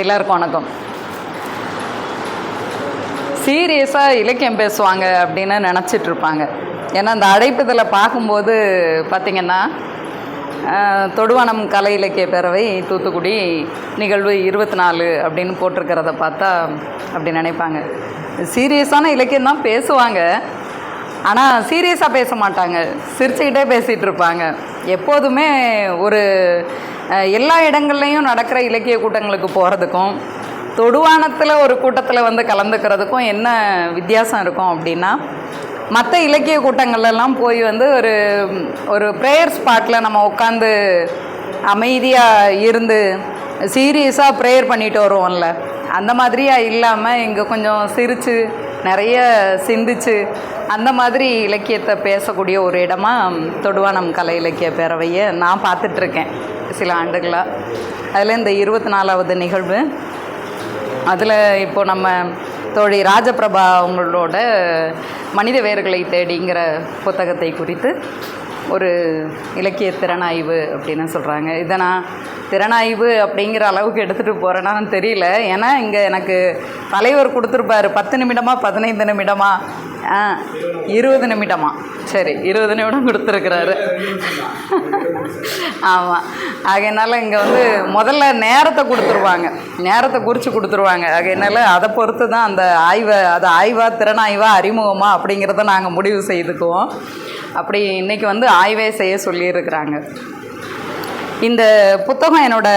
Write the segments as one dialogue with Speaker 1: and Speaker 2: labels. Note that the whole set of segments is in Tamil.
Speaker 1: எல்லாருக்கும் வணக்கம். சீரியஸாக இலக்கியம் பேசுவாங்க அப்படின்னு நினச்சிட்டு இருப்பாங்க ஏன்னா அந்த அடைப்புதலை பார்க்கும்போது பார்த்திங்கன்னா தொடுவனம் கலை இலக்கிய பேரவை தூத்துக்குடி நிகழ்வு இருபத்தி நாலு அப்படின்னு போட்டிருக்கிறத பார்த்தா அப்படி நினைப்பாங்க. சீரியஸான இலக்கியம் தான் பேசுவாங்க. ஆனால் சீரியஸாக பேச மாட்டாங்க. சிரிச்சுக்கிட்டே பேசிகிட்டு இருப்பாங்க. எப்போதுமே ஒரு எல்லா இடங்கள்லையும் நடக்கிற இலக்கிய கூட்டங்களுக்கு போகிறதுக்கும் தொடுவானத்தில் ஒரு கூட்டத்தில் வந்து கலந்துக்கிறதுக்கும் என்ன வித்தியாசம் இருக்கும் அப்படின்னா மற்ற இலக்கிய கூட்டங்கள்லாம் போய் வந்து ஒரு ஒரு ப்ரேயர் ஸ்பாட்டில் நம்ம உட்காந்து அமைதியாக இருந்து சீரியஸாக ப்ரேயர் பண்ணிட்டு வருவோம்ல. அந்த மாதிரியாக இல்லாமல் இங்கே கொஞ்சம் சிரித்து நிறைய சிந்திச்சு அந்த மாதிரி இலக்கியத்தை பேசக்கூடிய ஒரு இடமா தொடுவானம் கலை இலக்கிய பேரவையை நான் பார்த்துட்ருக்கேன் சில ஆண்டுகளாக. அதில் இந்த இருபத்தி நாலாவது நிகழ்வு. அதில் இப்போ நம்ம தோழி ராஜபிரபா அவங்களோட மனித வேர்களை தேடிங்கிற புத்தகத்தை குறித்து ஒரு இலக்கிய திறனாய்வு அப்படின்னு சொல்கிறாங்க இதை நான் திறனாய்வு அப்படிங்கிற அளவுக்கு எடுத்துகிட்டு போகிறேன்னு தெரியல. ஏன்னா இங்கே எனக்கு தலைவர் கொடுத்துருப்பாரு பத்து நிமிடமா பதினைந்து நிமிடமா? ஆ இருபது நிமிடமா? சரி இருபது நிமிடம் கொடுத்துருக்குறாரு. ஆமாம் ஆகையினால இங்கே வந்து முதல்ல நேரத்தை கொடுத்துருவாங்க. நேரத்தை குறித்து கொடுத்துருவாங்க. ஆகையினால அதை பொறுத்து தான் அந்த ஆய்வை அது ஆய்வா திறனாய்வா அறிமுகமாக அப்படிங்கிறத நாங்கள் முடிவு செய்துக்குவோம். அப்படி இன்றைக்கி வந்து ஆய்வே செய்ய சொல்லியிருக்கிறாங்க. இந்த புத்தகம் என்னோட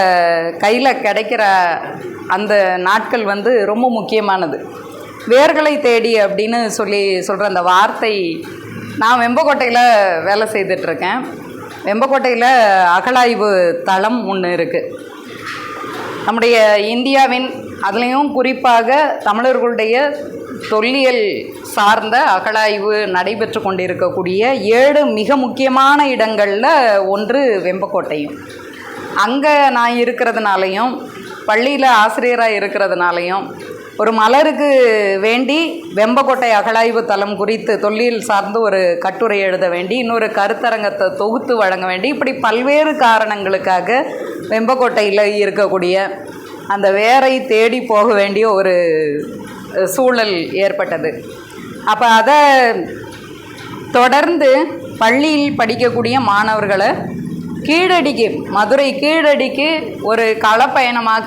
Speaker 1: கையில் கிடைக்கிற அந்த நாட்கள் வந்து ரொம்ப முக்கியமானது. வேர்களை தேடி அப்படின்னு சொல்லி சொல்கிற அந்த வார்த்தை நான் வெம்பக்கோட்டையில் வேலை செய்துட்ருக்கேன். வெம்பக்கோட்டையில் அகலாய்வு தளம் ஒன்று இருக்குது நம்முடைய இந்தியாவின் அதுலேயும் குறிப்பாக தமிழர்களுடைய தொல்லியல் சார்ந்த அகழாய்வு நடைபெற்று கொண்டிருக்கக்கூடிய ஏழு மிக முக்கியமான இடங்களில் ஒன்று வெம்பக்கோட்டையும். அங்கே நான் இருக்கிறதுனாலையும் பள்ளியில் ஆசிரியராக இருக்கிறதுனாலையும் ஒரு மலருக்கு வேண்டி வெம்பக்கோட்டை அகழாய்வு தளம் குறித்து தொல்லியல் சார்ந்து ஒரு கட்டுரை எழுத வேண்டி இன்னொரு கருத்தரங்கத்தை தொகுத்து வழங்க வேண்டி இப்படி பல்வேறு காரணங்களுக்காக வெம்பக்கோட்டையில் இருக்கக்கூடிய அந்த வேரை தேடி போக வேண்டிய ஒரு சூழல் ஏற்பட்டது. அப்போ அதை தொடர்ந்து பள்ளியில் படிக்கக்கூடிய மாணவர்களை கீழடிக்கு மதுரை கீழடிக்கு ஒரு களப்பயணமாக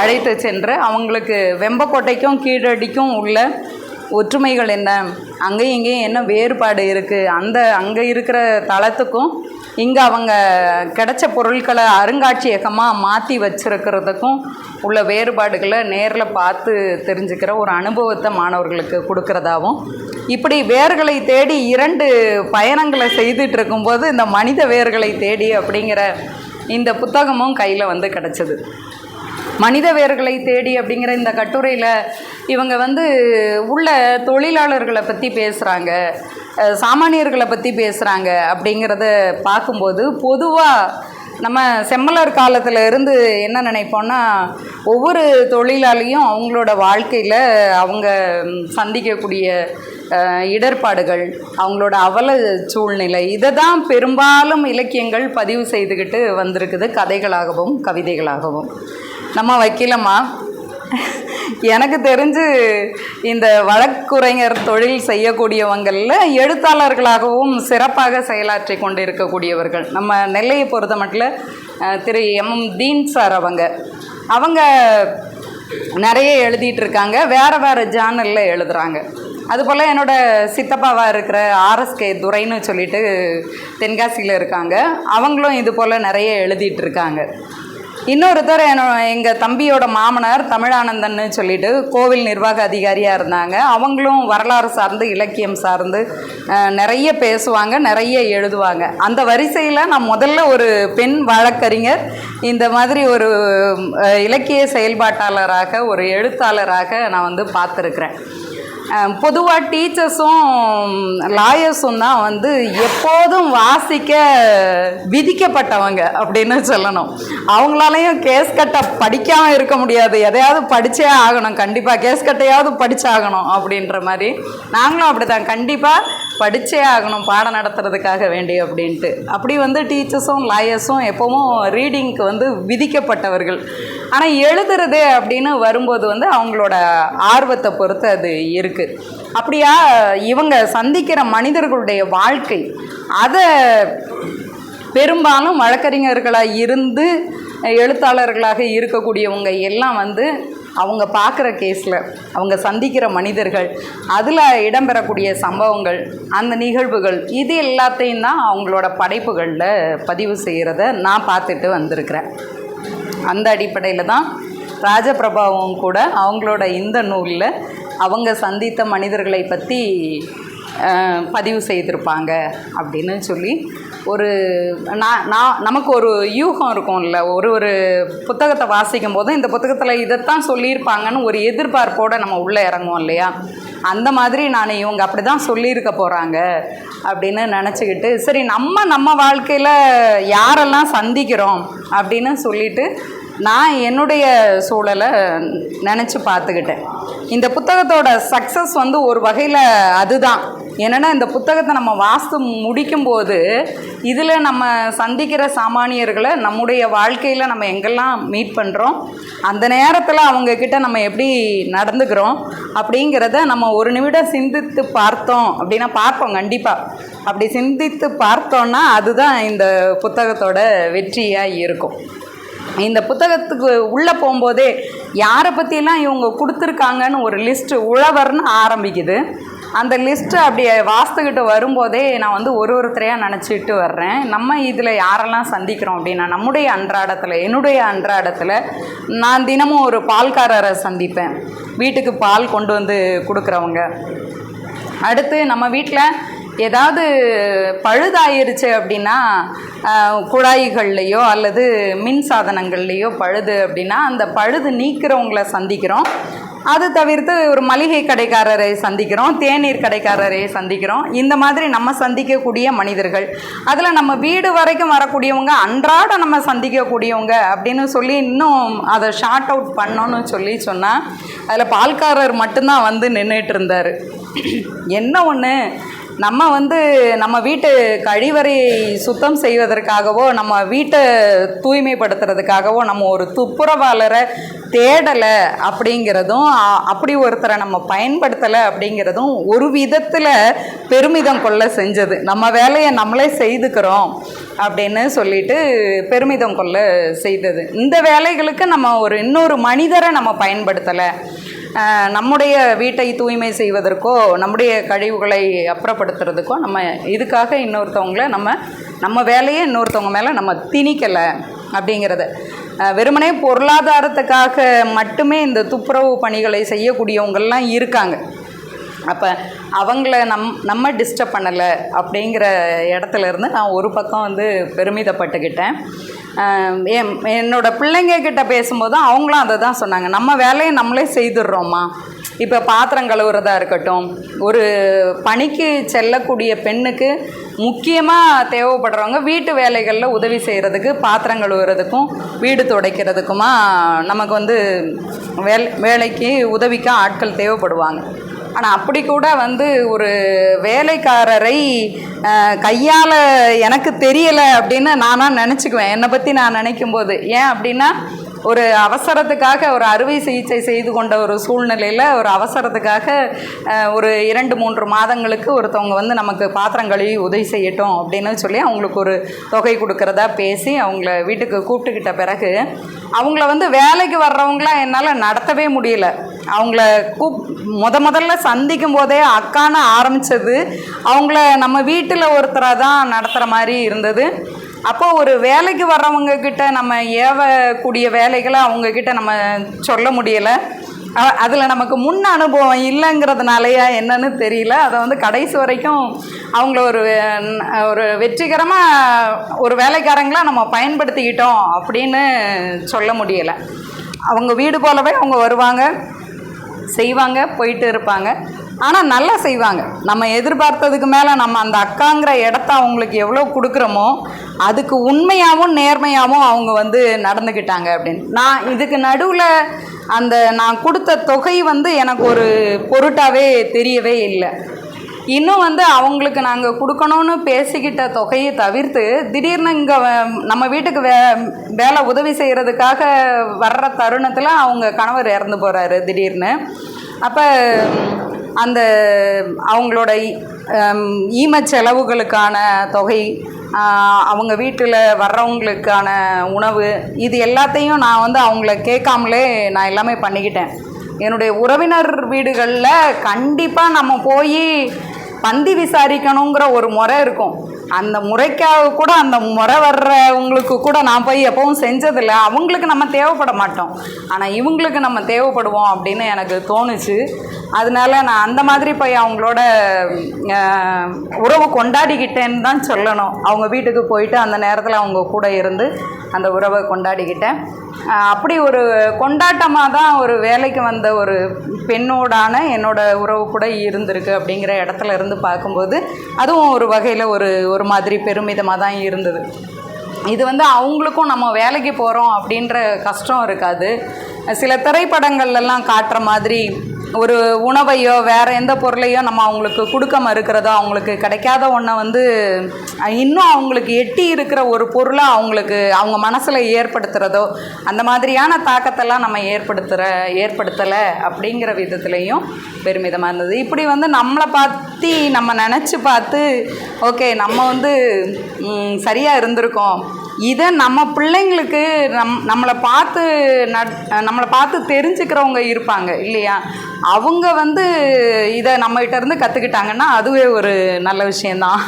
Speaker 1: அழைத்து சென்று அவங்களுக்கு வெம்பக்கோட்டைக்கும் கீழடிக்கும் உள்ள ஒற்றுமைகள் என்ன? அங்கேயும் இங்கேயும் என்ன வேறுபாடு இருக்குது அந்த அங்கே இருக்கிற தளத்துக்கும் இங்கே அவங்க கிடைச்ச பொருட்களை அருங்காட்சியகமாக மாற்றி வச்சுருக்கிறதுக்கும் உள்ள வேறுபாடுகளை நேரில் பார்த்து தெரிஞ்சுக்கிற ஒரு அனுபவத்தை மாணவர்களுக்கு கொடுக்குறதாகவும் இப்படி வேர்களை தேடி இரண்டு பயணங்களை செய்துட்டு இருக்கும்போது இந்த மனித வேர்களை தேடி அப்படிங்கிற இந்த புத்தகமும் கையில் வந்து கிடச்சிது. மனித வேர்களை தேடி அப்படிங்கிற இந்த கட்டுரையில் இவங்க வந்து உள்ள தொழிலாளர்களை பற்றி பேசுகிறாங்க சாமானியர்களை பற்றி பேசுகிறாங்க அப்படிங்கிறத பார்க்கும்போது பொதுவாக நம்ம செம்மலர் காலத்தில் இருந்து என்ன நினைப்போம்னா ஒவ்வொரு தொழிலாளியும் அவங்களோட வாழ்க்கையில் அவங்க சந்திக்கக்கூடிய இடர்பாடுகள் அவங்களோட அவல சூழ்நிலை இதை தான் பெரும்பாலும் இலக்கியங்கள் பதிவு செய்துக்கிட்டு வந்திருக்குது கதைகளாகவும் கவிதைகளாகவும். நம்ம வைக்கலம்மா. எனக்கு தெரிஞ்சு இந்த வழக்குரைஞர் தொழில் செய்யக்கூடியவங்களில் எழுத்தாளர்களாகவும் சிறப்பாக செயலாற்றி கொண்டு இருக்கக்கூடியவர்கள் நம்ம நெல்லையை பொறுத்த மட்டும் திரு எம். எம். தீன் சார் அவங்க. அவங்க நிறைய எழுதிட்டு இருக்காங்க வேறு வேறு ஜேர்னலில் எழுதுகிறாங்க அதுபோல் என்னோட சித்தப்பாவாக இருக்கிற ஆர்எஸ்கே துரைன்னு சொல்லிட்டு தென்காசியில் இருக்காங்க. அவங்களும் இது போல் நிறைய எழுதிட்டு இருக்காங்க இன்னொருத்தர் என்னோட எங்கள் தம்பியோட மாமனார் தமிழானந்தன்னு சொல்லிட்டு கோவில் நிர்வாக அதிகாரியாக இருந்தாங்க. அவங்களும் வரலாறு சார்ந்து இலக்கியம் சார்ந்து நிறைய பேசுவாங்க நிறைய எழுதுவாங்க. அந்த வரிசையில் நான் முதல்ல ஒரு பெண் வழக்கறிஞர் இந்த மாதிரி ஒரு இலக்கிய செயல்பாட்டாளராக ஒரு எழுத்தாளராக நான் வந்து பார்த்துருக்குறேன். பொதுவாக டீச்சர்ஸும் லாயர்ஸும் தான் வந்து எப்போதும் வாசிக்க விதிக்கப்பட்டவங்க அப்படின்னு சொல்லணும். அவங்களாலையும் கேஸ் கட்டை படிக்காமல் இருக்க முடியாது. எதையாவது படித்தே ஆகணும். கண்டிப்பாக கேஸ் கட்டையாவது படித்தாகணும் அப்படின்ற மாதிரி. நாங்களும் அப்படி தான் கண்டிப்பாக படித்தே ஆகணும். பாடம் நடத்துறதுக்காக வேண்டி அப்படின்ட்டு. அப்படி வந்து டீச்சர்ஸும் லாயர்ஸும் எப்போவும் ரீடிங்க்கு வந்து விதிக்கப்பட்டவர்கள். ஆனால் எழுதுறது அப்படின்னு வரும்போது வந்து அவங்களோட ஆர்வத்தை பொறுத்து அது இருக்குது அப்படியா? இவங்க சந்திக்கிற மனிதர்களுடைய வாழ்க்கை. அதை பெரும்பாலும் வழக்கறிஞர்களாக இருந்து எழுத்தாளர்களாக இருக்கக்கூடியவங்க எல்லாம் வந்து அவங்க பார்க்குற கேஸில் அவங்க சந்திக்கிற மனிதர்கள் அதில் இடம்பெறக்கூடிய சம்பவங்கள் அந்த நிகழ்வுகள் இது எல்லாத்தையும் தான் அவங்களோட படைப்புகளில் பதிவு செய்கிறத நான் பார்த்துட்டு வந்திருக்கிறேன். அந்த அடிப்படையில் தான் ராஜபிரபாவும் கூட அவங்களோட இந்த நூலில் அவங்க சந்தித்த மனிதர்களை பற்றி பதிவு செய்திருப்பாங்க அப்படின்னு சொல்லி ஒரு நான் நான் நமக்கு ஒரு யூகம் இருக்கும்ல. ஒரு ஒரு புத்தகத்தை வாசிக்கும் போதும் இந்த புத்தகத்தில் இதைத்தான் சொல்லியிருப்பாங்கன்னு ஒரு எதிர்பார்ப்போடு நம்ம உள்ளே இறங்குவோம் இல்லையா? அந்த மாதிரி நான் இவங்க அப்படி தான் சொல்லியிருக்க போகிறாங்க அப்படின்னு நினச்சிக்கிட்டு சரி நம்ம நம்ம வாழ்க்கையில் யாரெல்லாம் சந்திக்கிறோம் அப்படின்னு சொல்லிட்டு நான் என்னுடைய சூழலை நினச்சி பார்த்துக்கிட்டேன். இந்த புத்தகத்தோட சக்ஸஸ் வந்து ஒரு வகையில் அதுதான். என்னென்னா இந்த புத்தகத்தை நம்ம வாஸ்து முடிக்கும்போது இதில் நம்ம சந்திக்கிற சாமானியர்களை நம்முடைய வாழ்க்கையில் நம்ம எங்கெல்லாம் மீட் பண்ணுறோம் அந்த நேரத்தில் அவங்கக்கிட்ட நம்ம எப்படி நடந்துக்கிறோம் அப்படிங்கிறத நம்ம ஒரு நிமிடம் சிந்தித்து பார்த்தோம் அப்படின்னா பார்ப்போம் கண்டிப்பாக அப்படி சிந்தித்து பார்த்தோன்னா அதுதான் இந்த புத்தகத்தோட வெற்றியாக இருக்கும். இந்த புத்தகத்துக்கு உள்ளே போகும்போதே யாரை பற்றியெல்லாம் இவங்க கொடுத்துருக்காங்கன்னு ஒரு லிஸ்ட்டு உழவர்னு ஆரம்பிக்குது. அந்த லிஸ்ட்டு அப்படியே வாஸ்துக்கிட்டு வரும்போதே நான் வந்து ஒரு ஒருத்தரையாக நினச்சிட்டு வர்றேன். நம்ம இதில் யாரெல்லாம் சந்திக்கிறோம் அப்படின்னா நம்முடைய அன்றாடத்தில் என்னுடைய அன்றாடத்தில் நான் தினமும் ஒரு பால்காரரை சந்திப்பேன். வீட்டுக்கு பால் கொண்டு வந்து கொடுக்குறவங்க. அடுத்து நம்ம வீட்டில் ஏதாவது பழுதாயிருச்சு அப்படின்னா குழாய்கள்லேயோ குழாய்கள்லையோ அல்லது மின் சாதனங்கள்லேயோ பழுது அப்படின்னா அந்த பழுது நீக்கிறவங்கள சந்திக்கிறோம். அது தவிர்த்து ஒரு மளிகை கடைக்காரரை சந்திக்கிறோம் தேநீர் கடைக்காரரை சந்திக்கிறோம். இந்த மாதிரி நம்ம சந்திக்கக்கூடிய மனிதர்கள். அதில் நம்ம வீடு வரைக்கும் வரக்கூடியவங்க அன்றாட நம்ம சந்திக்கக்கூடியவங்க அப்படின்னு சொல்லி இன்னும் அதை ஷார்ட் அவுட் பண்ணோன்னு சொல்லி சொன்னால் அதில் பால்காரர் மட்டும்தான் வந்து நின்றுட்டு இருந்தார். என்ன ஒன்று நம்ம வந்து நம்ம வீட்டு கழிவறை சுத்தம் செய்வதற்காகவோ நம்ம வீட்டை தூய்மைப்படுத்துறதுக்காகவோ நம்ம ஒரு துப்புரவாளரை தேடலை அப்படிங்கிறதும் அ- அப்படி ஒருத்தரை நம்ம பயன்படுத்தலை அப்படிங்கிறதும் ஒரு விதத்தில் பெருமிதம் கொள்ள செஞ்சது. நம்ம வேலையை நம்மளே செய்துக்கிறோம் அப்படின்னு சொல்லிட்டு பெருமிதம் கொள்ள செய்தது. இந்த வேலைகளுக்கு நம்ம ஒரு இன்னொரு மனிதரை நம்ம பயன்படுத்தலை. நம்முடைய வீட்டை தூய்மை செய்வதற்கோ நம்முடைய கழிவுகளை அப்புறப்படுத்துறதுக்கோ நம்ம இதுக்காக இன்னொருத்தவங்கள நம்ம நம்ம வேலையை இன்னொருத்தவங்க மேலே நம்ம திணிக்கலை அப்படிங்கிறது. வெறுமனே பொருளாதாரத்துக்காக மட்டுமே இந்த துப்புரவு பணிகளை செய்யக்கூடியவங்கள்லாம் இருக்காங்க. அப்போ அவங்கள நம் நம்ம டிஸ்டர்ப் பண்ணலை அப்படிங்கிற இடத்துல இருந்து நான் ஒரு பக்கம் வந்து பெருமிதப்பட்டுக்கிட்டேன். ஆஹ் என் பிள்ளைங்க கிட்ட பேசும்போது அவங்களும் அதை தான் சொன்னாங்க. நம்ம வேலையை நம்மளே செய்துடுறோம்மா. இப்போ பாத்திரம் கழுவுறதா இருக்கட்டும் ஒரு பணிக்கு செல்லக்கூடிய பெண்ணுக்கு முக்கியமாக தேவைப்படுறவங்க வீட்டு வேலைகளில் உதவி செய்கிறதுக்கு பாத்திரம் கழுவுறதுக்கும் வீடு துடைக்கிறதுக்குமா நமக்கு வந்து வேல் வேலைக்கு உதவிக்கு ஆட்கள் தேவைப்படுவாங்க. ஆனால் அப்படி கூட வந்து ஒரு வேலைக்காரரை கையால் எனக்கு தெரியலை அப்படின்னு நானாக நினச்சிக்குவேன். என்னை பற்றி நான் நினைக்கும் போது ஏன் அப்படின்னா ஒரு அவசரத்துக்காக ஒரு அறுவை சிகிச்சை செய்து கொண்ட ஒரு சூழ்நிலையில் ஒரு அவசரத்துக்காக ஒரு இரண்டு மூன்று மாதங்களுக்கு ஒருத்தவங்க வந்து நமக்கு பாத்திரம் கழுவி உதவி செய்யட்டும் அப்படின்னு சொல்லி அவங்களுக்கு ஒரு தொகை கொடுக்கறதா பேசி அவங்கள வீட்டுக்கு கூப்பிட்டுக்கிட்ட பிறகு அவங்கள வந்து வேலைக்கு வர்றவங்களாம் என்னால் நடத்தவே முடியல. அவங்கள கூப் முத முதல்ல சந்திக்கும் போதே அக்கான்னு ஆரம்பித்தது அவங்கள நம்ம வீட்டில் ஒருத்தராக தான் நடத்துகிற மாதிரி இருந்தது. அப்போ ஒரு வேலைக்கு வர்றவங்க கிட்ட நம்ம ஏவக்கூடிய வேலைகளை அவங்க கிட்ட நம்ம சொல்ல முடியலை. அதில் நமக்கு முன் அனுபவம் இல்லைங்கிறதுனாலயா என்னன்னு தெரியல. அதை வந்து கடைசி வரைக்கும் அவங்கள ஒரு ஒரு வெற்றிகரமாக ஒரு வேலைக்காரங்களாக நம்ம பயன்படுத்திக்கிட்டோம் அப்படின்னு சொல்ல முடியலை. அவங்க வீடு போலவே அவங்க வருவாங்க செய்வாங்க போயிட்டு இருப்பாங்க. ஆனால் நல்லா செய்வாங்க. நம்ம எதிர்பார்த்ததுக்கு மேலே நம்ம அந்த அக்காங்கிற இடத்த அவங்களுக்கு எவ்வளோ கொடுக்குறோமோ அதுக்கு உண்மையாகவும் நேர்மையாகவும் அவங்க வந்து நடந்துக்கிட்டாங்க அப்படின்னு. நான் இதுக்கு நடுவில் அந்த நான் கொடுத்த தொகை வந்து எனக்கு ஒரு பொருட்டாகவே தெரியவே இல்லை. இன்னும் வந்து அவங்களுக்கு நாங்கள் கொடுக்கணும்னு பேசிக்கிட்ட தொகையை தவிர்த்து திடீர்னு இங்கே நம்ம வீட்டுக்கு வே வேலை உதவி செய்கிறதுக்காக வர்ற தருணத்தில் அவங்க கணவர் இறந்து போகிறாரு திடீர்னு. அப்போ அந்த அவங்களோட ஈமச் செலவுகளுக்கான தொகை அவங்க வீட்டில் வர்றவங்களுக்கான உணவு இது எல்லாத்தையும் நான் வந்து அவங்கள கேட்காமலே நான் எல்லாமே பண்ணிக்கிட்டேன். என்னுடைய உறவினர் வீடுகளில் கண்டிப்பாக நம்ம போய் பந்தி விசாரிக்கணுங்கிற ஒரு முறை இருக்கும். அந்த முறைக்காக கூட அந்த முறை வர்றவங்களுக்கு கூட நான் போய் எப்பவும் செஞ்சதில்லை. அவங்களுக்கு நம்ம தேவைப்பட மாட்டோம். ஆனால் இவங்களுக்கு நம்ம தேவைப்படுவோம் அப்படின்னு எனக்கு தோணுச்சு. அதனால நான் அந்த மாதிரி போய் அவங்களோட உறவு கொண்டாடிக்கிட்டேன்னு தான் சொல்லணும். அவங்க வீட்டுக்கு போயிட்டு அந்த நேரத்தில் அவங்க கூட இருந்து அந்த உறவை கொண்டாடிக்கிட்டேன். அப்படி ஒரு கொண்டாட்டமாக தான் ஒரு வேலைக்கு வந்த ஒரு பெண்ணோடான என்னோட உறவு கூட இருந்திருக்கு அப்படிங்கிற இடத்துல இருந்து பார்க்கும்போது அதுவும் ஒரு வகையில் ஒரு ஒரு மாதிரி பெருமிதமாக தான் இருந்தது. இது வந்து அவங்களுக்கும் நம்ம வேலைக்கு போகிறோம் அப்படின்ற கஷ்டம் இருக்காது. சில திரைப்படங்கள்லாம் காட்டுற மாதிரி ஒரு உணவையோ வேறு எந்த பொருளையோ நம்ம அவங்களுக்கு கொடுக்க மறுக்கிறதோ அவங்களுக்கு கிடைக்காத ஒன்றை வந்து இன்னும் அவங்களுக்கு எட்டி இருக்கிற ஒரு பொருளை அவங்களுக்கு அவங்க மனசில் ஏற்படுத்துகிறதோ அந்த மாதிரியான தாக்கத்தெல்லாம் நம்ம ஏற்படுத்துகிற ஏற்படுத்தலை அப்படிங்கிற விதத்துலேயும் பெருமிதமாக இருந்தது. இப்படி வந்து நம்மளை பற்றி நம்ம நினச்சி பார்த்து ஓகே நம்ம வந்து சரியாக இருந்திருக்கோம். இதை நம்ம பிள்ளைங்களுக்கு நம் நம்மளை பார்த்து நட் நம்மளை பார்த்து தெரிஞ்சுக்கிறவங்க இருப்பாங்க இல்லையா? அவங்க வந்து இதை நம்மகிட்ட இருந்து கற்றுக்கிட்டாங்கன்னா அதுவே ஒரு நல்ல விஷயந்தான்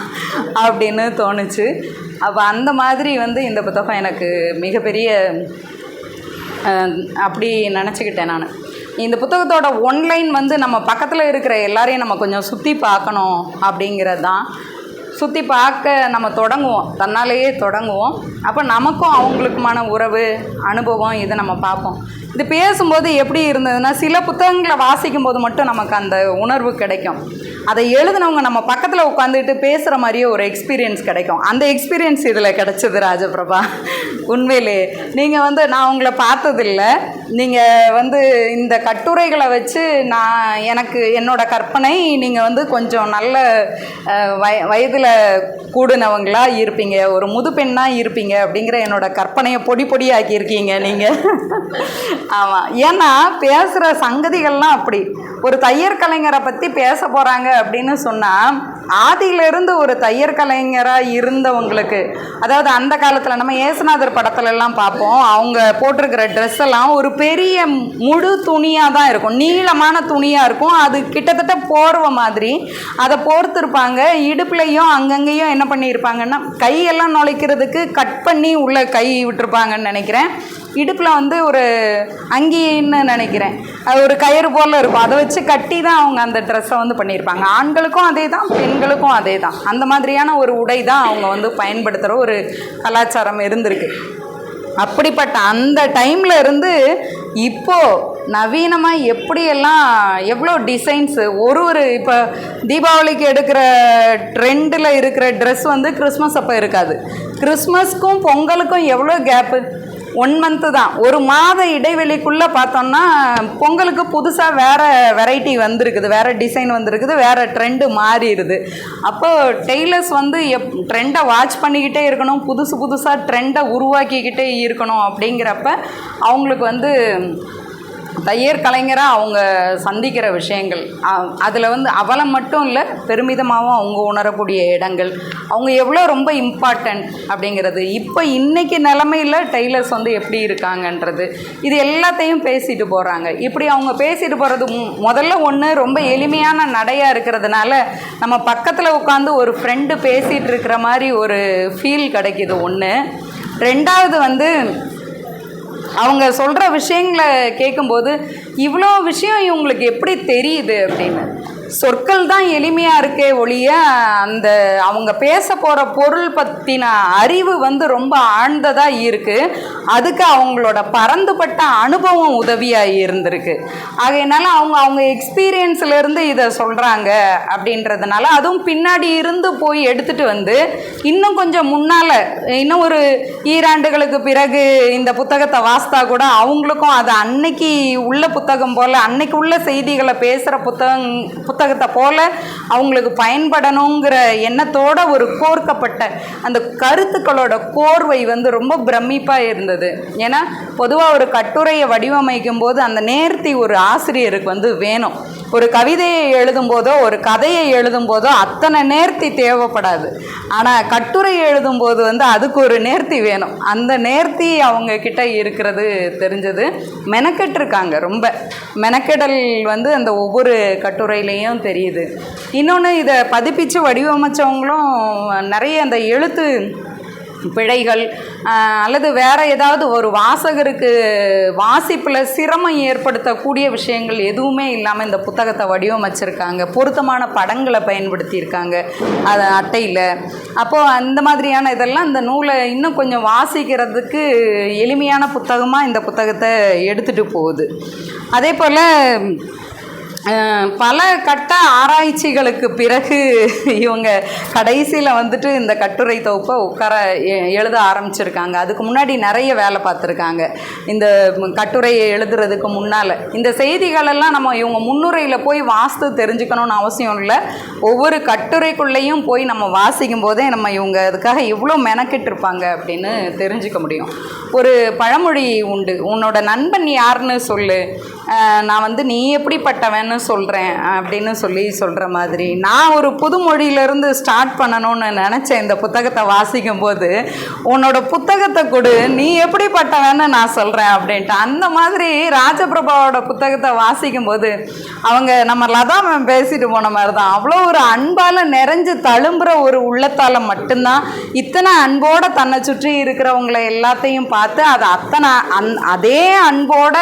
Speaker 1: அப்படின்னு தோணுச்சு. அப்போ அந்த மாதிரி வந்து இந்த புத்தகம் எனக்கு மிகப்பெரிய அப்படி நினச்சிக்கிட்டேன் நான். இந்த புத்தகத்தோட ஒன்லைன் வந்து நம்ம பக்கத்தில் இருக்கிற எல்லாரையும் நம்ம கொஞ்சம் சுற்றி பார்க்கணும் அப்படிங்கிறது தான் சுற்றி பார்க்க நம்ம தொடங்குவோம். தன்னாலேயே தொடங்குவோம். அப்போ நமக்கும் அவங்களுக்குமான உறவு அனுபவம் இதை நம்ம பார்ப்போம். இது பேசும்போது எப்படி இருந்ததுன்னா சில புத்தகங்களை வாசிக்கும் போது மட்டும் நமக்கு அந்த உணர்வு கிடைக்கும். அதை எழுதினவங்க நம்ம பக்கத்தில் உட்காந்துட்டு பேசுகிற மாதிரியே ஒரு எக்ஸ்பீரியன்ஸ் கிடைக்கும். அந்த எக்ஸ்பீரியன்ஸ் இதில் கிடைச்சது ராஜபிரபா. உண்மையிலே நீங்கள் வந்து நான் உங்களை பார்த்ததில்ல. நீங்கள் வந்து இந்த கட்டுரைகளை வச்சு நான் எனக்கு என்னோட கற்பனை நீங்கள் வந்து கொஞ்சம் நல்ல வய வயதில் கூடினவங்களாக இருப்பீங்க. ஒரு முது பெண்ணாக இருப்பீங்க அப்படிங்கிற என்னோட கற்பனையை பொடி பொடியாக்கியிருக்கீங்க நீங்கள் ஆமாம் ஏன்னா பேசுகிற சங்கதிகள்லாம் அப்படி. ஒரு தையர் கலைஞரை பற்றி பேச போகிறாங்க அப்படின்னு சொன்னால் ஆதியிலிருந்து ஒரு தையர் கலைஞராக இருந்தவங்களுக்கு அதாவது அந்த காலத்தில் நம்ம ஏசுநாதர் படத்துலலாம் பார்ப்போம் அவங்க போட்டிருக்கிற ட்ரெஸ் எல்லாம் ஒரு பெரிய முழு துணியாக தான் இருக்கும். நீளமான துணியாக இருக்கும். அது கிட்டத்தட்ட போர்வை மாதிரி. அதை போர்த்துருப்பாங்க. இடுப்புலையும் அங்கங்கேயும் என்ன பண்ணியிருப்பாங்கன்னா கையெல்லாம் நுழைக்கிறதுக்கு கட் பண்ணி உள்ள கை விட்டுருப்பாங்கன்னு நினைக்கிறேன். இடுப்பில் வந்து ஒரு அங்கின்னு நினைக்கிறேன். அது ஒரு கயிறு போல் இருக்கும். அதை வச்சு கட்டி தான் அவங்க அந்த ட்ரெஸ்ஸை வந்து பண்ணியிருப்பாங்க. ஆண்களுக்கும் அதே தான் பெண்களுக்கும் அதே தான் அந்த மாதிரியான ஒரு உடை தான் அவங்க வந்து பயன்படுத்துகிற ஒரு கலாச்சாரம் இருந்திருக்கு. அப்படிப்பட்ட அந்த டைமில் இருந்து இப்போது நவீனமாக எப்படியெல்லாம் எவ்வளோ டிசைன்ஸு ஒரு ஒரு இப்போ தீபாவளிக்கு எடுக்கிற ட்ரெண்டில் இருக்கிற ட்ரெஸ் வந்து கிறிஸ்மஸ் அப்போ இருக்காது. கிறிஸ்மஸ்க்கும் பொங்கலுக்கும் எவ்வளோ கேப்பு ஒன் மந்த்து தான். ஒரு மாத இடைவெளிக்குள்ளே பார்த்தோம்னா பொங்கலுக்கு புதுசாக வேறு வெரைட்டி வந்திருக்குது வேறு டிசைன் வந்திருக்குது வேறு ட்ரெண்டு மாறிடுது. அப்போது டெய்லர்ஸ் வந்து எப் ட்ரெண்டை வாட்ச் பண்ணிக்கிட்டே இருக்கணும் புதுசு புதுசாக ட்ரெண்டை உருவாக்கிக்கிட்டே இருக்கணும் அப்படிங்கிறப்ப அவங்களுக்கு வந்து தையர் கலைஞராக அவங்க சந்திக்கிற விஷயங்கள். அதில் வந்து அவலம் மட்டும் இல்லை பெருமிதமாகவும் அவங்க உணரக்கூடிய இடங்கள். அவங்க எவ்வளோ ரொம்ப இம்பார்ட்டன்ட் அப்படிங்கிறது. இப்போ இன்றைக்கி நிலமையில் டெய்லர்ஸ் வந்து எப்படி இருக்காங்கன்றது. இது எல்லாத்தையும் பேசிட்டு போகிறாங்க இப்படி அவங்க பேசிட்டு போகிறது முதல்ல ஒன்று ரொம்ப எளிமையான நடையாக இருக்கிறதுனால நம்ம பக்கத்தில் உட்காந்து ஒரு ஃப்ரெண்டு பேசிகிட்டு இருக்கிற மாதிரி ஒரு ஃபீல் கிடைக்கிது ஒன்று ரெண்டாவது வந்து அவங்க சொல்கிற விஷயங்களை கேட்கும்போது இவ்வளோ விஷயம் இவங்களுக்கு எப்படி தெரியுது அப்படின்னு. சொற்கள் தான் எளிமையாக இருக்கே ஒழிய அந்த அவங்க பேச போகிற பொருள் பற்றின அறிவு வந்து ரொம்ப ஆழ்ந்ததாக இருக்குது அதுக்கு அவங்களோட பறந்துபட்ட அனுபவம் உதவியாக இருந்திருக்கு. ஆகையினால அவங்க அவங்க எக்ஸ்பீரியன்ஸ்லேருந்து இதை சொல்கிறாங்க அப்படின்றதுனால அதுவும் பின்னாடி இருந்து போய் எடுத்துகிட்டு வந்து இன்னும் கொஞ்சம் முன்னால் இன்னும் ஒரு ஈராண்டுகளுக்கு பிறகு இந்த புத்தகத்தை வாசித்தா கூட அவங்களுக்கும் அது அன்னைக்கு உள்ள புத்தகம் போல் அன்னைக்கு உள்ள செய்திகளை பேசுகிற புத்தகம் புத்தகத்தை போல அவங்களுக்கு பயன்படணுங்கிற எண்ணத்தோட ஒரு கோர்க்கப்பட்ட அந்த கருத்துக்களோட கோர்வை வந்து ரொம்ப பிரமிப்பாக இருந்தது. ஏன்னா பொதுவாக ஒரு கட்டுரையை வடிவமைக்கும் போது அந்த நேர்த்தி ஒரு ஆசிரியருக்கு வந்து வேணும். ஒரு கவிதையை எழுதும் போதோ ஒரு கதையை எழுதும் போதோ அத்தனை நேர்த்தி தேவைப்படாது. ஆனால் கட்டுரை எழுதும் போது வந்து அதுக்கு ஒரு நேர்த்தி வேணும். அந்த நேர்த்தி அவங்க கிட்ட இருக்கிறது தெரிஞ்சது. மெனக்கெட்டிருக்காங்க ரொம்ப. மெனக்கெடல் வந்து அந்த ஒவ்வொரு கட்டுரையிலையும் தெரியுது. இன்னொன்று இதை பதிப்பிச்சு வடிவமைச்சவங்களும் நிறைய அந்த எழுத்து பிழைகள் அல்லது வேற ஏதாவது ஒரு வாசகருக்கு வாசிப்பில் சிரமம் ஏற்படுத்தக்கூடிய விஷயங்கள் எதுவுமே இல்லாமல் இந்த புத்தகத்தை வடிவமைச்சிருக்காங்க பொருத்தமான படங்களை பயன்படுத்தியிருக்காங்க. அது அட்டையில். அப்போது அந்த மாதிரியான இதெல்லாம் இந்த நூலை இன்னும் கொஞ்சம் வாசிக்கிறதுக்கு எளிமையான புத்தகமாக இந்த புத்தகத்தை எடுத்துகிட்டு போகுது. அதே போல் பல கட்ட ஆராய்ச்சிகளுக்கு பிறகு இவங்க கடைசியில் வந்துட்டு இந்த கட்டுரை தொகுப்பை உட்கார எழுத ஆரம்பிச்சிருக்காங்க. அதுக்கு முன்னாடி நிறைய வேலை பார்த்துருக்காங்க. இந்த கட்டுரையை எழுதுறதுக்கு முன்னால். இந்த செய்திகளெல்லாம் நம்ம இவங்க முன்னுரையில் போய் வாஸ்து தெரிஞ்சுக்கணும்னு அவசியம் இல்லை. ஒவ்வொரு கட்டுரைக்குள்ளேயும் போய் நம்ம வாசிக்கும் போதே நம்ம இவங்க அதுக்காக எவ்வளோ மெனக்கெட்டிருப்பாங்க அப்படின்னு தெரிஞ்சுக்க முடியும். ஒரு பழமொழி உண்டு. உன்னோட நண்பன் யாருன்னு சொல்லு. நான் வந்து நீ எப்படிப்பட்டவன்னு சொல்கிறேன் அப்படின்னு சொல்லி சொல்கிற மாதிரி. நான் ஒரு புது மொழியிலேருந்து ஸ்டார்ட் பண்ணணும்னு நினச்சேன் இந்த புத்தகத்தை வாசிக்கும் போது உன்னோட புத்தகத்தை கொடு நீ எப்படிப்பட்டவன்னு நான் சொல்கிறேன் அப்படின்ட்டு. அந்த மாதிரி ராஜபிரபாவோட புத்தகத்தை வாசிக்கும் போது அவங்க நம்ம லதா மேம் பேசிட்டு போன மாதிரி தான் அவ்வளோ ஒரு அன்பால் நிறைஞ்சு தழும்புற ஒரு உள்ளத்தால் மட்டும்தான் இத்தனை அன்போட தன்னை சுற்றி இருக்கிறவங்களை எல்லாத்தையும் பார்த்து அதை அத்தனை அன் அதே அன்போட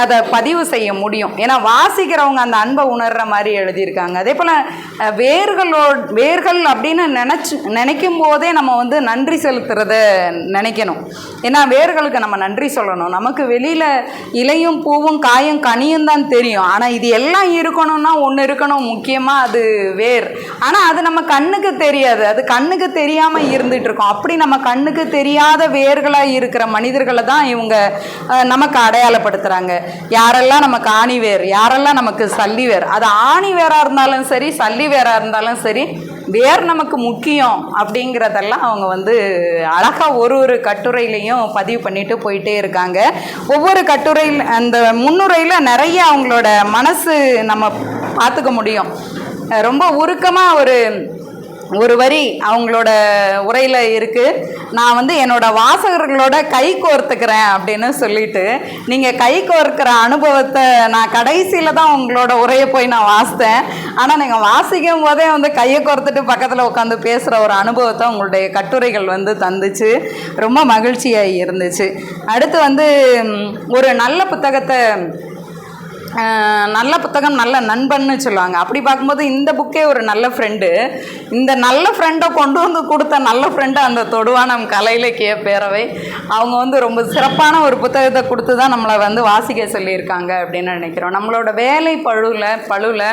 Speaker 1: அதை பதிவு செய்ய முடியும். ஏன்னா வாசிக்கிறவங்க அந்த அன்பை உணர்ற மாதிரி எழுதியிருக்காங்க. அதே போல் வேர்களோ வேர்கள் அப்படின்னு நினச்சி நினைக்கும் போதே நம்ம வந்து நன்றி செலுத்துறத நினைக்கணும். ஏன்னா வேர்களுக்கு நம்ம நன்றி சொல்லணும். நமக்கு வெளியில் இலையும் பூவும் காயும் கனியும் தான் தெரியும். ஆனால் இது எல்லாம் இருக்கணும்னா ஒன்று இருக்கணும். முக்கியமாக அது வேர். ஆனால் அது நம்ம கண்ணுக்கு தெரியாது. அது கண்ணுக்கு தெரியாமல் இருந்துட்டு இருக்கோம். அப்படி நம்ம கண்ணுக்கு தெரியாத வேர்களாக இருக்கிற மனிதர்களை தான் இவங்க நமக்கு அடையாளப்படுத்துகிறாங்க யாரெல்லாம் நமக்கு ஆணி வேர் யாரெல்லாம் நமக்கு சல்லி வேர் அது ஆணி வேராக இருந்தாலும் சரி சல்லி வேறாக இருந்தாலும் சரி வேர் நமக்கு முக்கியம் அப்படிங்கிறதெல்லாம் அவங்க வந்து அழகாக ஒரு ஒரு கட்டுரையிலையும் பதிவு பண்ணிட்டு போயிட்டே இருக்காங்க. ஒவ்வொரு கட்டுரையில் அந்த முன்னுரையில் நிறைய அவங்களோட மனசு நம்ம பார்த்துக்க முடியும். ரொம்ப உருக்கமாக ஒரு ஒரு வரி அவங்களோட உரையில் இருக்குது நான் வந்து என்னோட வாசகர்களோட கை கோர்த்துக்கிறேன் அப்படின்னு சொல்லிட்டு நீங்கள் கை கோர்க்கிற அனுபவத்தை நான் கடைசியில் தான் உங்களோட உரையை போய் நான் வாசித்தேன். ஆனால் நீங்கள் வாசிக்கும் போதே வந்து கையை கோர்த்துட்டு பக்கத்தில் உட்காந்து பேசுகிற ஒரு அனுபவத்தை உங்களுடைய கட்டுரைகள் வந்து தந்துச்சு. ரொம்ப மகிழ்ச்சியாக இருந்துச்சு. அடுத்து வந்து ஒரு நல்ல புத்தகத்தை நல்ல புத்தகம் நல்ல நண்பன்னு சொல்லுவாங்க. அப்படி பார்க்கும்போது இந்த புக்கே ஒரு நல்ல ஃப்ரெண்டு இந்த நல்ல ஃப்ரெண்டை கொண்டு வந்து கொடுத்த நல்ல ஃப்ரெண்டு அந்த தொடுவானம் கலை இலக்கிய பேரவை அவங்க வந்து ரொம்ப சிறப்பான ஒரு புத்தகத்தை கொடுத்து தான் நம்மளை வந்து வாசிக்க சொல்லியிருக்காங்க அப்படின்னு நினைக்கிறோம். நம்மளோட வேலை பழுவில் பழுவில்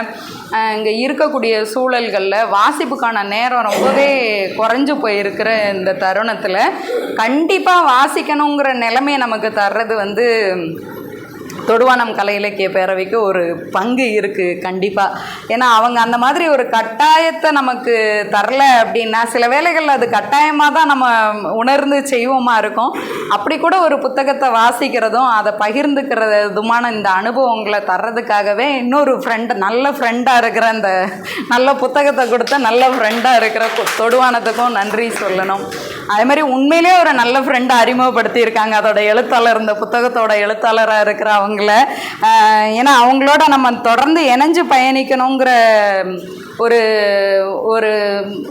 Speaker 1: இங்கே இருக்கக்கூடிய சூழல்களில் வாசிப்புக்கான நேரம் ரொம்பவே குறைஞ்சு போயிருக்கிற இந்த தருணத்தில் கண்டிப்பாக வாசிக்கணுங்கிற நிலைமையை நமக்கு தர்றது வந்து தொடுவானம் கலை இலக்கிய பேரவைக்கு ஒரு பங்கு இருக்குது கண்டிப்பாக ஏன்னா அவங்க அந்த மாதிரி ஒரு கட்டாயத்தை நமக்கு தரல அப்படின்னா சில வேலைகளில் அது கட்டாயமாக தான் நம்ம உணர்ந்து செய்வோமா இருக்கும். அப்படி கூட ஒரு புத்தகத்தை வாசிக்கிறதும் அதை பகிர்ந்துக்கிறதுமான இந்த அனுபவங்களை தர்றதுக்காகவே இன்னொரு ஃப்ரெண்டு நல்ல ஃப்ரெண்டாக இருக்கிற அந்த நல்ல புத்தகத்தை கொடுத்த நல்ல ஃப்ரெண்டாக இருக்கிற தொடுவானத்துக்கும் நன்றி சொல்லணும். அதே மாதிரி உண்மையிலேயே ஒரு நல்ல ஃப்ரெண்டை அறிமுகப்படுத்தியிருக்காங்க. அதோட எழுத்தாளர் இந்த புத்தகத்தோட எழுத்தாளராக இருக்கிற அவங்க அவங்கள ஏன்னா அவங்களோட நம்ம தொடர்ந்து இணைஞ்சு பயணிக்கணுங்கிற ஒரு ஒரு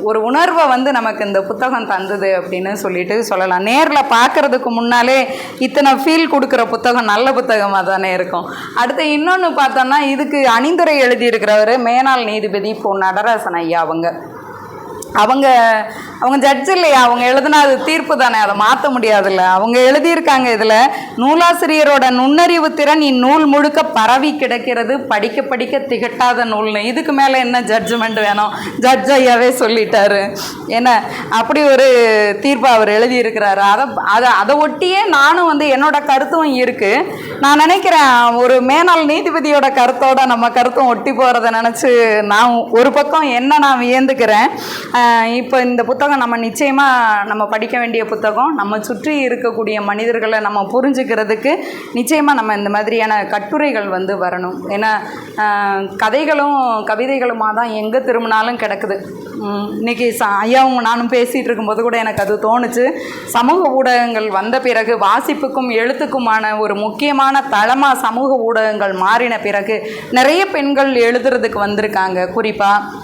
Speaker 1: ஒரு உணர்வை வந்து நமக்கு இந்த புத்தகம் தந்தது அப்படின்னு சொல்லிட்டு சொல்லலாம். நேரில் பார்க்கறதுக்கு முன்னாலே இத்தனை ஃபீல் கொடுக்குற புத்தகம் நல்ல புத்தகமாக தானே இருக்கும். அடுத்து இன்னொன்று பார்த்தோம்னா இதுக்கு அணிந்துரை எழுதியிருக்கிறவர் மேனாள் நீதிபதி பொன் நடராசன் ஐயா அவங்க. அவங்க அவங்க ஜட்ஜ் இல்லையா? அவங்க எழுதுனா அது தீர்ப்பு தானே? அதை மாற்ற முடியாதுல்ல. அவங்க எழுதியிருக்காங்க இதில் நூலாசிரியரோட நுண்ணறிவு திறன் இந்நூல் முழுக்க பரவி கிடக்கிறது படிக்க படிக்க திகட்டாத நூல்னு. இதுக்கு மேலே என்ன ஜட்ஜ்மெண்ட் வேணும்? ஜட்ஜ் ஐயாவே சொல்லிட்டாரு. என்ன அப்படி ஒரு தீர்ப்பு அவர் எழுதியிருக்கிறாரு. அதை அதை அதை ஒட்டியே நானும் வந்து என்னோட கருத்தும் இருக்குது நான் நினைக்கிறேன் ஒரு மேனாள் நீதிபதியோட கருத்தோட நம்ம கருத்தும் ஒட்டி போகிறத நினச்சி நான் ஒரு பக்கம் என்ன நான் வியந்துக்கிறேன் இப்போ இந்த புத்தகம் நம்ம நிச்சயமாக நம்ம படிக்க வேண்டிய புத்தகம். நம்ம சுற்றி இருக்கக்கூடிய மனிதர்களை நம்ம புரிஞ்சுக்கிறதுக்கு நிச்சயமாக நம்ம இந்த மாதிரியான கட்டுரைகள் வந்து வரணும். ஏன்னா கதைகளும் கவிதைகளுமாக தான் எங்கே திரும்பினாலும் கிடக்குது. இன்றைக்கி ச ஐயாவும் நானும் பேசிகிட்டு இருக்கும்போது கூட எனக்கு அது தோணுச்சு. சமூக ஊடகங்கள் வந்த பிறகு வாசிப்புக்கும் எழுத்துக்குமான ஒரு முக்கியமான தளமாக சமூக ஊடகங்கள் மாறின பிறகு நிறைய பெண்கள் எழுதுறதுக்கு வந்திருக்காங்க. குறிப்பாக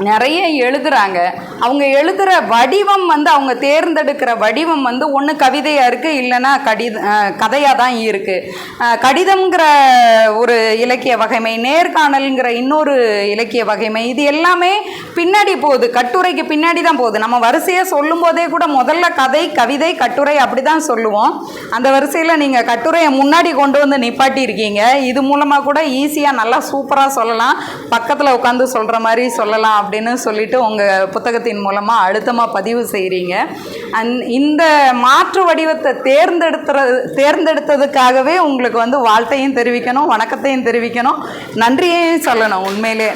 Speaker 1: நிறைய எழுதுறாங்க. அவங்க எழுதுகிற வடிவம் வந்து அவங்க தேர்ந்தெடுக்கிற வடிவம் வந்து ஒன்று கவிதையாக இருக்குது இல்லைன்னா கடித கதையாக தான் இருக்குது கடிதம்ங்கிற ஒரு இலக்கிய வகைமை நேர்காணல்ங்கிற இன்னொரு இலக்கிய வகைமை இது எல்லாமே பின்னாடி போகுது கட்டுரைக்கு பின்னாடி தான் போகுது. நம்ம வரிசையாக சொல்லும்போதே கூட முதல்ல கதை கவிதை கட்டுரை அப்படி தான் சொல்லுவோம். அந்த வரிசையில் நீங்கள் கட்டுரையை முன்னாடி கொண்டு வந்து நிப்பாட்டியிருக்கீங்க. இது மூலமாக கூட ஈஸியாக நல்லா சூப்பராக சொல்லலாம். பக்கத்தில் உட்காந்து சொல்கிற மாதிரி சொல்லலாம் அப்படின்னு சொல்லிட்டு உங்கள் புத்தகத்தை மூலமாக அழுத்தமாக பதிவு செய்கிறீங்க அந் இந்த மாற்று வடிவத்தை தேர்ந்தெடுத்துற தேர்ந்தெடுத்ததுக்காகவே உங்களுக்கு வந்து வாழ்த்தையும் தெரிவிக்கணும் வணக்கத்தையும் தெரிவிக்கணும். நன்றியையும் சொல்லணும் உண்மையிலே.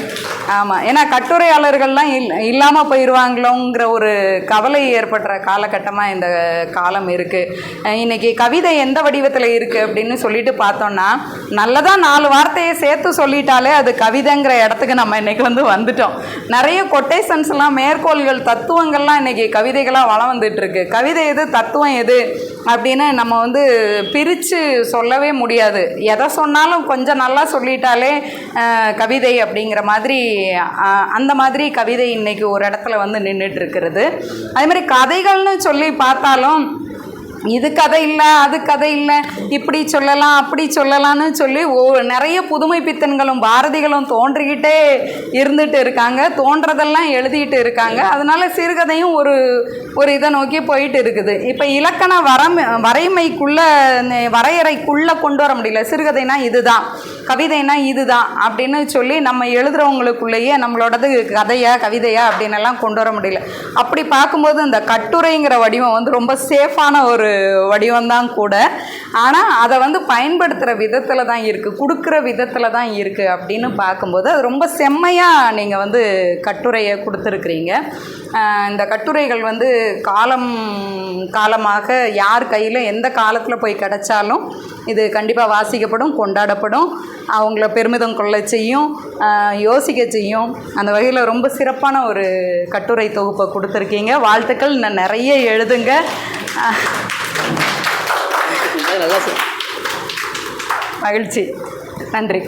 Speaker 1: ஆமாம் ஏன்னா கட்டுரையாளர்கள்லாம் இல் இல்லாமல் போயிடுவாங்களோங்கிற ஒரு கவலை ஏற்படுற காலகட்டமாக இந்த காலம் இருக்குது இன்றைக்கி கவிதை எந்த வடிவத்தில் இருக்குது அப்படின்னு சொல்லிட்டு பார்த்தோம்னா நல்லதாக நாலு வார்த்தையை சேர்த்து சொல்லிட்டாலே அது கவிதைங்கிற இடத்துக்கு நம்ம இன்றைக்கி வந்து வந்துட்டோம். நிறைய கொட்டேஷன்ஸ்லாம் மேற்கோள்கள் தத்துவங்கள்லாம் இன்றைக்கி கவிதைகளாக வளம் வந்துட்டு இருக்கு. கவிதை எது தத்துவம் எது அப்படின்னு நம்ம வந்து பிரித்து சொல்லவே முடியாது. எதை சொன்னாலும் கொஞ்சம் நல்லா சொல்லிட்டாலே கவிதை அப்படிங்கிற மாதிரி அந்த மாதிரி கவிதை இன்னைக்கு ஒரு இடத்துல வந்து நின்றுட்டு இருக்கிறது. அதே மாதிரி கதைகள்னு சொல்லி பார்த்தாலும் இது கதை இல்லை அது கதை இல்லை. இப்படி சொல்லலாம் அப்படி சொல்லலாம்னு சொல்லி ஓ நிறைய புதுமை பித்தன்களும் பாரதிகளும் தோன்றிக்கிட்டே இருந்துட்டு இருக்காங்க. தோன்றதெல்லாம் எழுதிட்டு இருக்காங்க. அதனால சிறுகதையும் ஒரு ஒரு இதை நோக்கி போயிட்டு இருக்குது. இப்போ இலக்கண வரம் வரைமைக்குள்ளே வரையறைக்குள்ளே கொண்டு வர முடியல. சிறுகதைனா இதுதான் கவிதைனா இதுதான் அப்படின்னு சொல்லி நம்ம எழுதுறவங்களுக்குள்ளேயே நம்மளோடது கதையா கவிதையா அப்படின்னு எல்லாம் கொண்டு வர முடியல. அப்படி பார்க்கும்போது இந்த கட்டுரைங்கிற வடிவம் வந்து ரொம்ப சேஃபான ஒரு வடிவம் தான் கூட. ஆனால் அதை வந்து பயன்படுத்துகிற விதத்தில் தான் இருக்குது கொடுக்குற விதத்தில் தான் இருக்குது அப்படின்னு பார்க்கும்போது அது ரொம்ப செம்மையாக நீங்கள் வந்து கட்டுரையை கொடுத்துருக்குறீங்க. இந்த கட்டுரைகள் வந்து காலம் காலமாக யார் கையில் எந்த காலத்தில் போய் கிடைச்சாலும் இது கண்டிப்பாக வாசிக்கப்படும் கொண்டாடப்படும். அவங்கள பெருமிதம் கொள்ள செய்யும் யோசிக்க செய்யும். அந்த வகையில் ரொம்ப சிறப்பான ஒரு கட்டுரை தொகுப்பை கொடுத்துருக்கீங்க. வாழ்த்துக்கள். இன்னும் நிறைய எழுதுங்க. ஆஹ்
Speaker 2: நல்லா
Speaker 1: மகிழ்ச்சி. நன்றி.